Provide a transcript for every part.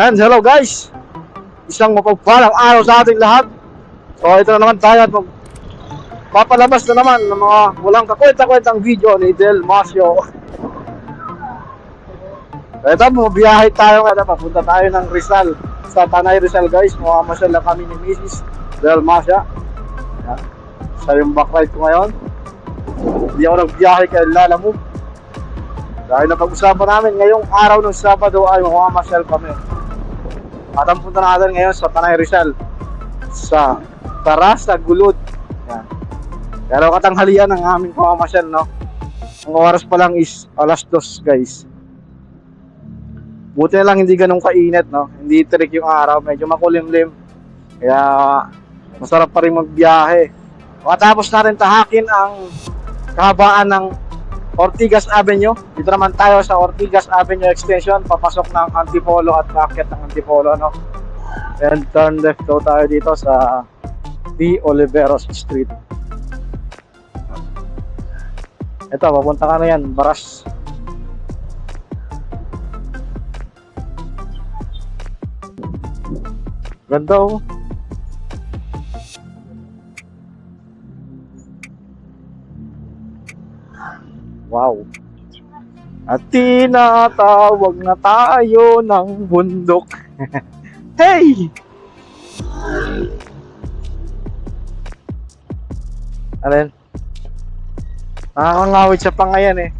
And hello guys! Isang mapagpalang araw sa ating lahat. So ito na naman tayo at papalabas na naman ng mga walang kakwenta-kwentang video ni Del Masio. Ito, bumiyahe tayo nga papunta tayo ng Rizal. Sa Tanay Rizal guys, mamamasyal lang kami ni Mrs. Del Masio. Siya yung backride ko ngayon. Hindi ako nagbiyahe kay Lala Move. Dahil napag-usapan namin ngayong araw ng Sabado ay mamamasyal kami. At ang punta natin ngayon sa Tanay Rizal. Sa Taras na Gulod. Yan. Pero katanghalian ng aming pamamasyal, no? Ang oras pa lang is alas dos, guys. Buti na lang hindi ganun kainit, no? Hindi tirik yung araw, medyo makulimlim. Kaya masarap pa rin magbiyahe. Matapos natin tahakin ang kahabaan ng Ortigas Avenue. Dito naman tayo sa Ortigas Avenue Extension, papasok ng Antipolo at packet ng Antipolo, no? And turn left daw tayo dito sa P. Oliveros Street. Ito, papunta ka na yan, Baras. Ganda oh. Wow. At tinatawag na tayo ng bundok. hey! Alin? Nakakangawit siya pa ngayon eh.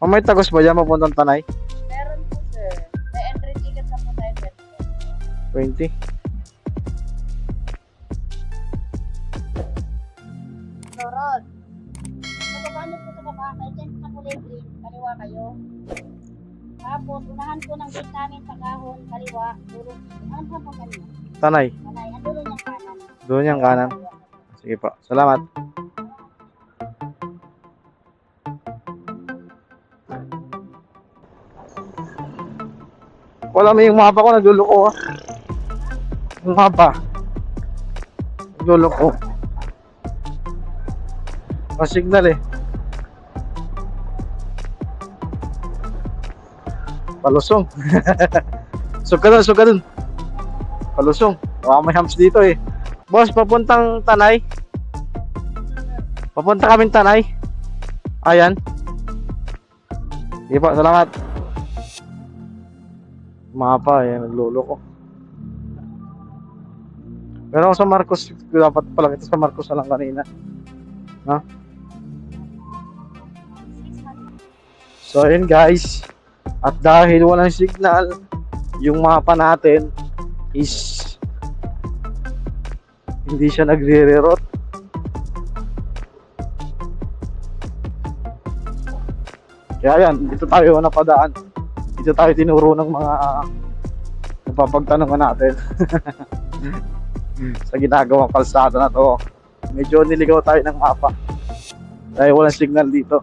Oh, may tagos ba dyan mapuntang tanay? 20. So Rod, nababa niyo po sa baba, may tent na kulay green, kaliwa kayo. Tapos, unahan po ng gate namin sa kahon, kaliwa, duro. Ano pa po kanina? Tanay. Malay, ang dulo niyang kanan. Doon yung kanan. Sige po. Salamat. Wala may yung mapa ko nagluloko ah. Mapa. Nagluloko. Ang signal eh. Palusong. sug ka dun, sug ka dun. Palusong. Baka may hams dito eh. Boss, papuntang Tanay. Papunta kaming Tanay. Ayan. Sige po, salamat. Mapa, yan, naglolo ko. Pero sa Marcos, dapat pala ito sa Marcos na lang kanina. Ha? So, yun guys. At dahil walang signal, yung mapa natin is hindi siya nagre-reroute. Kaya yan, dito tayo napadaan. Dito tayo tinuro ng mga uh, napapagtanungan natin. sa ginagawang kalsada na to. Medyo niligaw tayo ng mapa. Dahil walang signal dito.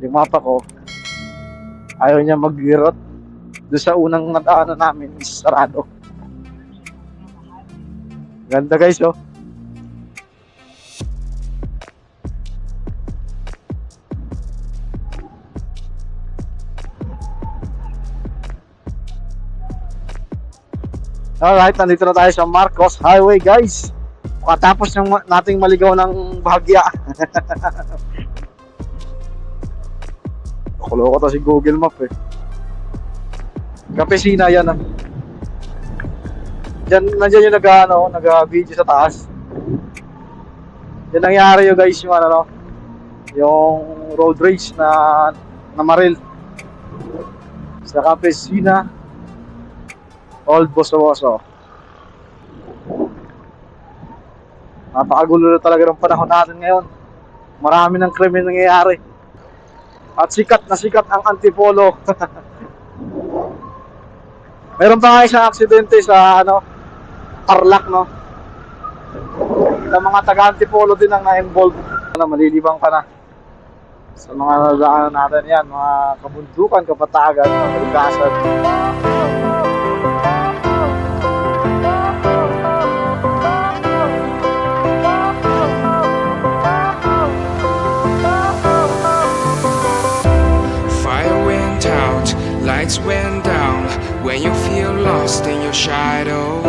Yung mapa ko, ayaw niya mag-reroute. Doon sa unang nadaanan namin is sarado. Ganda guys, oh. Alright, nandito na tayo sa Marcos Highway, guys. Katapos ng nating maligaw ng bahagya. Kulo ko to si Google Map eh. Kapesina yan ah. Diyan, nandiyan yung nag, ano, nag-video sa taas. Yan nangyari yung guys, yung ano, no, yung road rage na na Maril. Sa Kapesina, Old Bosowoso. Napakagulo na talaga ng panahon natin ngayon. Marami ng krimen nangyayari. At sikat na sikat ang Antipolo. Meron pa nga isang aksidente sa ano, Tarlac, no? Sa mga taga-Antipolo din ang na-involve. Ano, malilibang ka na. Sa mga nadaanan natin yan, mga kabundukan, kapatagan, kaligtasan. Lost in your shadow,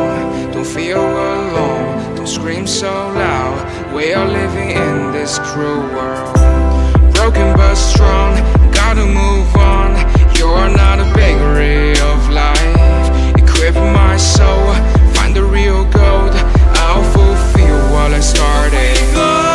don't feel alone, don't scream so loud. We are living in this cruel world. Broken but strong, gotta move on. You're not a bakery of life. Equip my soul, find the real gold. I'll fulfill what I started.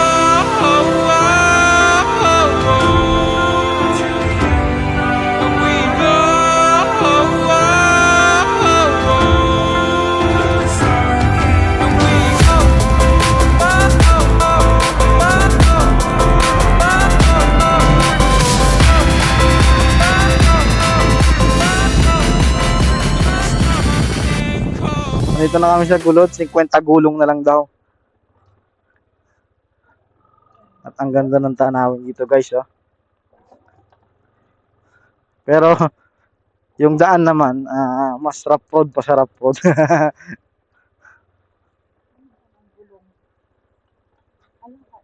Dito na kami sa gulod, 50 gulong na lang daw. At ang ganda ng tanawin dito guys, oh. Pero yung daan naman, ah, mas rough road pa sa rough road.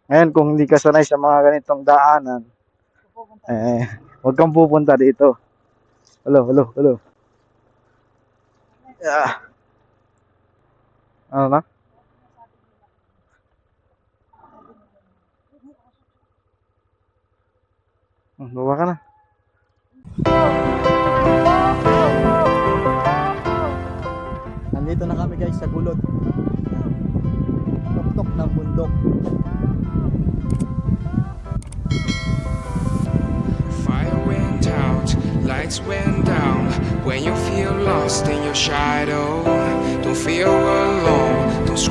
Ngayon, kung hindi ka sanay sa mga ganitong daanan, eh, huwag kang pupunta dito. Hello, hello, hello. Yeah. Ano na? Hmm, Bawa ka na. Nandito na kami guys sa gulod. Tuktok ng bundok. Fire went out, lights went down. When you feel lost in your shadow,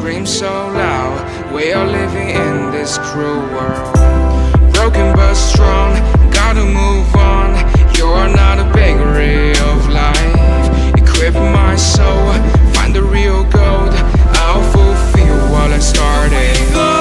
scream so loud. We are living in this cruel world. Broken but strong, gotta move on. You're not a bakery of life. Equip my soul, find the real gold. I'll fulfill what I started.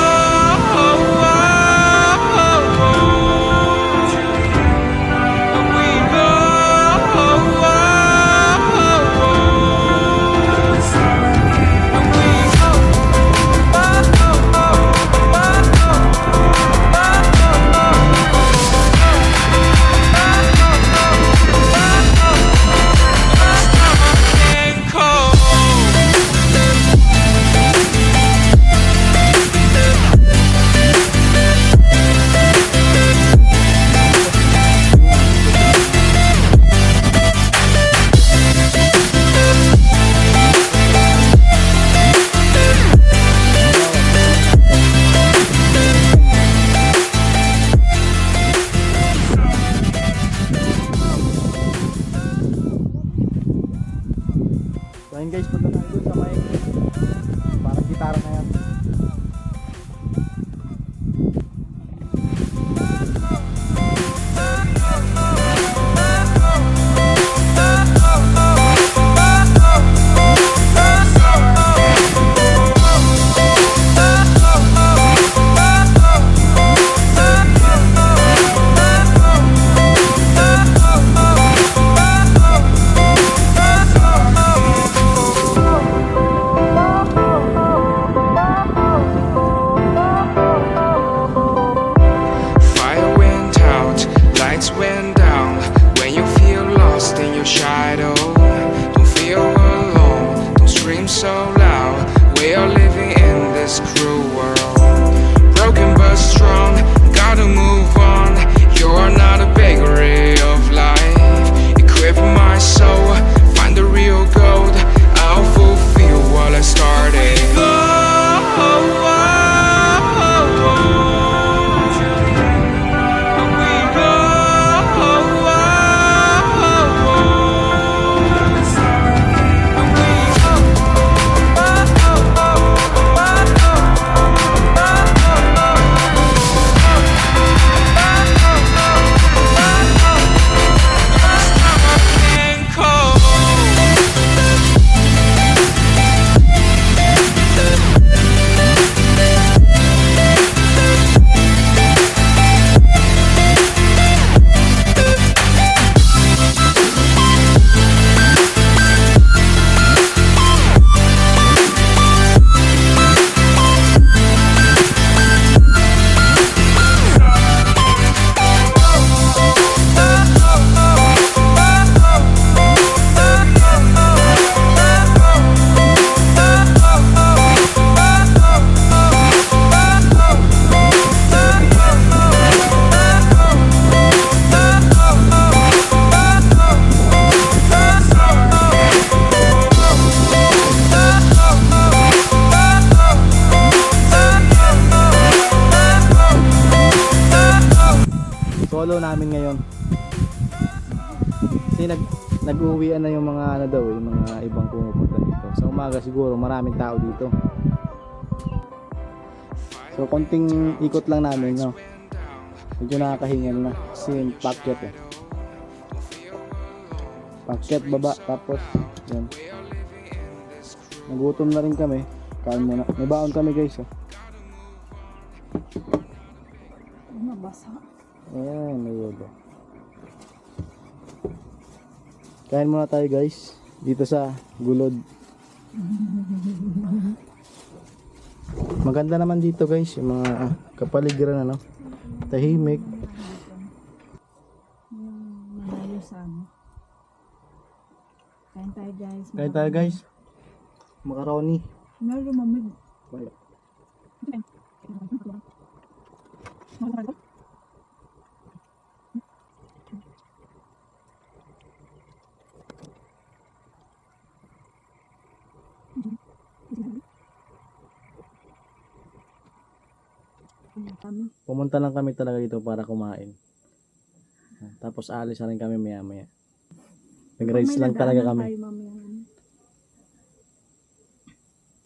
So yun guys, punta solo namin ngayon. Kasi nag nag-uwian na yung mga ano daw, eh, yung mga ibang pumupunta dito. Sa umaga siguro maraming tao dito. So konting ikot lang namin, no. Medyo nakakahingal na kasi yung packet eh. Packet baba tapos yan. Nagutom na rin kami. Kain muna. May baon kami guys oh. Mabasa. Ayan, may yelo. Kain muna tayo guys. Dito sa gulod. Maganda naman dito guys. Yung mga kapaligiran ano. Tahimik. Malayo sa ano. Kain tayo guys. Kain tayo guys. Macaroni. Meron lumamig. Wala. Kami. Pumunta lang kami talaga dito para kumain. Ah, Tapos alis na rin kami maya maya. Nag-rides lang talaga kami.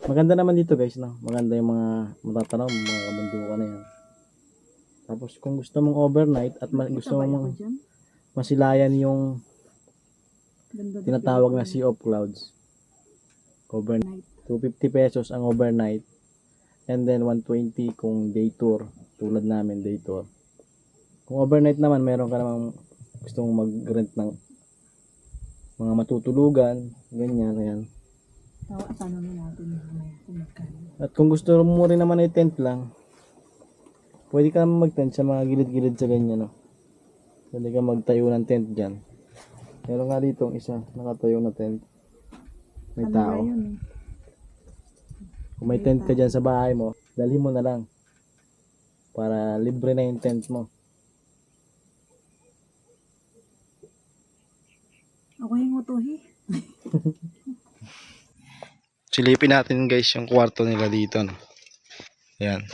Maganda naman dito guys, no? Maganda yung mga matatanaw, mga kabundukan na yan. Tapos kung gusto mong overnight at ma- gusto mong masilayan yung tinatawag na Sea of Clouds. Overnight. 250 pesos ang overnight. And then 120 kung day tour. Tulad namin day tour. Kung overnight naman, meron ka namang gusto mong mag-rent ng mga matutulugan. Ganyan, yan. Paano na natin. At kung gusto mo rin naman ay tent lang, pwede ka naman mag-tent sa mga gilid-gilid sa ganyan, no? Pwede ka magtayo ng tent dyan. Meron nga dito isa, nakatayo na tent. May tao. Yun, eh. Kung may tent ka dyan sa bahay mo, dali mo na lang. Para libre na yung tent mo. Ako yung utuhi. Silipin natin guys yung kwarto nila dito. No? Ayan.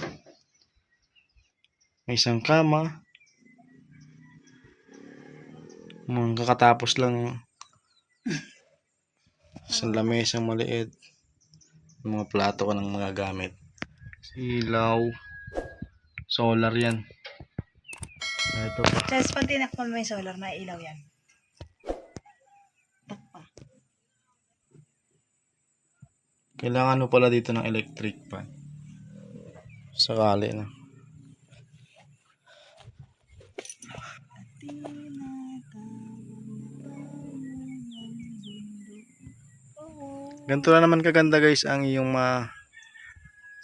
May isang kama. Mga kakatapos lang. Isang lamesang maliit. Yung mga plato ka ng mga gamit. Silaw. Solar yan. Ito pa. Tapos pag tinakpan mo yung solar, may ilaw yan. Kailangan mo pala dito ng electric pan. Sakali na. Ganito na naman kaganda guys ang iyong ma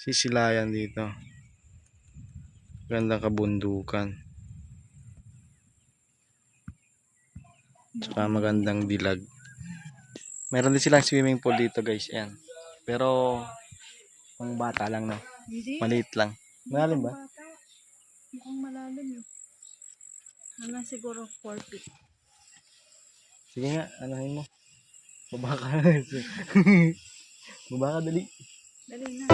sisilayan dito. Gandang kabundukan. Tsaka magandang dilag. Meron din silang swimming pool dito guys. Ayan. Pero pang bata lang no. Hindi. Maliit lang. Malalim ba? Mukhang malalim yun. Hanggang siguro 4 feet. Sige nga, anahin mo. Baba ka. Baba ka dali. Dali na.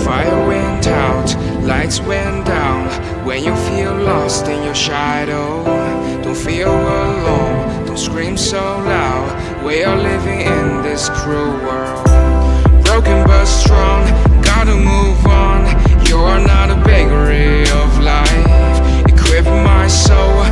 Fire went out, lights went down. When you feel lost in your shadow, don't feel alone, don't scream so loud. We are living in this cruel world. Broken but strong, gotta move on. You're not a bakery of life. Equip my soul,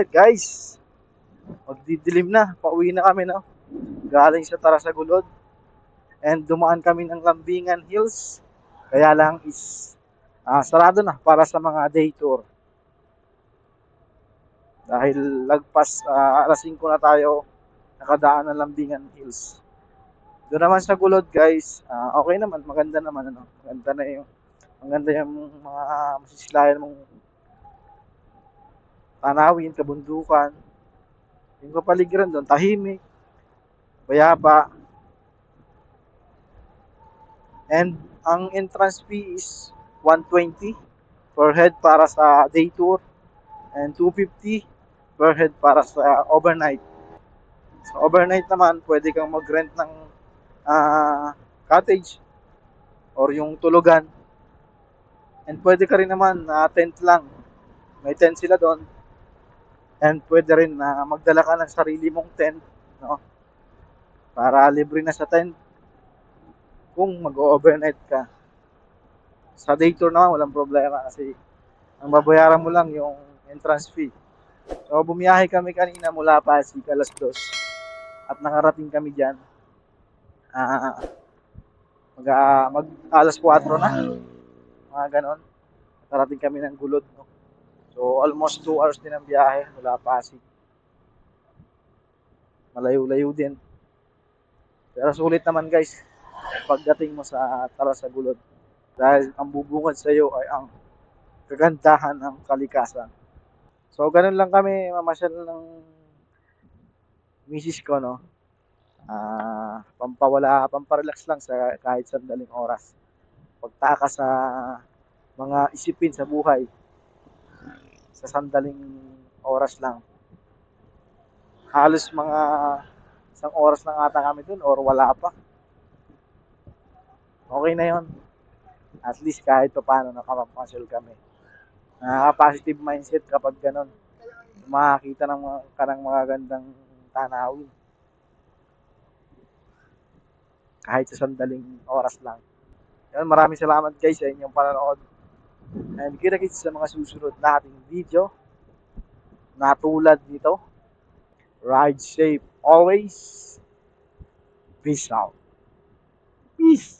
Alright guys. Magdidilim na. Pauwi na kami no. Galing sa Tarasagulod. And dumaan kami ng Lambingan Hills. Kaya lang is ah, sarado na para sa mga day tour. Dahil lagpas ah, alas 5 na tayo nakadaan ng Lambingan Hills. Doon naman sa gulod guys, ah, okay naman, maganda naman ano. Maganda na yung maganda yung mga masisilayan mong tanawin, kabundukan. Yung kapaligiran doon, tahimik, bayaba. And ang entrance fee is 120 per head para sa day tour and 250 per head para sa overnight. Sa overnight naman, pwede kang mag-rent ng ah, cottage or yung tulugan. And pwede ka rin naman na tent lang. May tent sila doon. And pwede rin na magdala ka ng sarili mong tent, no? Para libre na sa tent kung mag-overnight ka. Sa day tour naman, walang problema kasi ang babayaran mo lang yung entrance fee. So, bumiyahe kami kanina mula Pasig, alas dos. At nakarating kami dyan. Ah, mag, ah, mag alas 4 na. Mga ganon. Nakarating kami ng gulod. No? So, almost 2 hours din ang biyahe mula Pasig. Malayo-layo din. Pero sulit naman guys pagdating mo sa tara sa gulod. Dahil ang bubungad sa iyo ay ang kagandahan ng kalikasan. So, ganun lang kami mamasyal ng misis ko, no? Ah, pampawala, pamparelax lang sa kahit sandaling oras. Pagtaka sa mga isipin sa buhay sa sandaling oras lang. Halos mga isang oras lang ata kami dun or wala pa. Okay na yon. At least kahit pa paano nakapapasol kami. Nakaka-positive mindset kapag ganun. Makakita ng ka ng mga gandang tanawin. Kahit sa sandaling oras lang. Yan, maraming salamat guys sa inyong panonood. And kita-kits sa mga susunod na ating video na tulad nito. Ride safe always. Peace out. Peace!